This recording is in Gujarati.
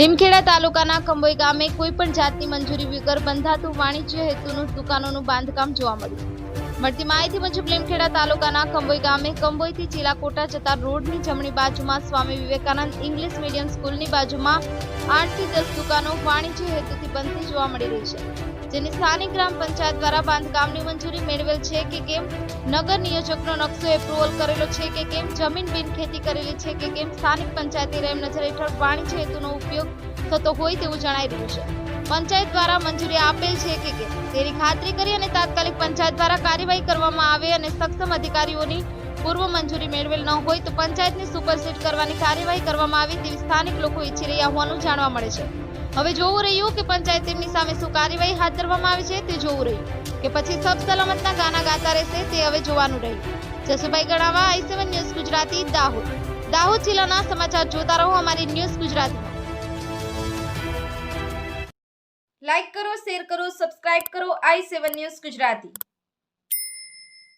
લીમખેડા તાલુકાના કંબોઈ ગામે કોઈ પણ જાતની મંજૂરી વગર બંધાતું વાણિજ્ય હેતુનું દુકાનોનું બાંધકામ જોવા મળ્યું. મળતી માહિતી મુજબ લીમખેડા તાલુકાના કંબોઈ ગામે કંબોઈથી ચીલાકોટા જતા રોડની જમણી બાજુમાં સ્વામી વિવેકાનંદ ઇંગ્લિશ મીડિયમ સ્કૂલની બાજુમાં આઠથી દસ દુકાનો વાણિજ્ય હેતુથી બનતી જોવા મળી રહી છે. જેની સ્થાનિક ગ્રામ પંચાયત દ્વારા બાંધકામની મંજૂરી મેળવેલ છે કે કેમ? નગર નિયોજકનો નકશો એપ્રુવલ કરેલો છે કે કેમ? જમીન બિન ખેતી કરેલી છે કે કેમ? સ્થાનિક પંચાયતી રેમ નજર હેઠળ વાણિજ્ય હેતુનો ઉપયોગ થતો હોય તેવું જણાઈ રહ્યું છે. પંચાયત દ્વારા મંજૂરી આપેલ છે કે કેમ? તેની ખાતરી કરી અને તાત્કાલિક પંચાયત દ્વારા કાર્યવાહી કરવામાં આવે અને સક્ષમ અધિકારીઓની પૂર્વ મંજૂરી મેળવેલ ન હોય તો પંચાયતની સુપરસીડ કરવાની કાર્યવાહી કરવામાં આવે તેવી સ્થાનિક લોકો ઈચ્છી રહ્યા હોવાનું જાણવા મળે છે. હવે જોવું રહ્યું કે પંચાયત તેમની સામે શું કાર્યવાહી હાથ ધરવામાં આવે છે તે જોવું રહ્યું. કે પછી સબ સલામતના ગાના ગાતા રહેશે તે હવે જોવાનું રહ્યું. Jasubhai Ganava, I seven news Gujarati, Dahod. Dahod જિલ્લાના સમાચાર જોતા રહો અમારી ન્યૂઝ ગુજરાતી લાઈક કરો, શેર કરો, સબસ્ક્રાઇબ કરો, આઈ સેવન ન્યૂઝ ગુજરાતી.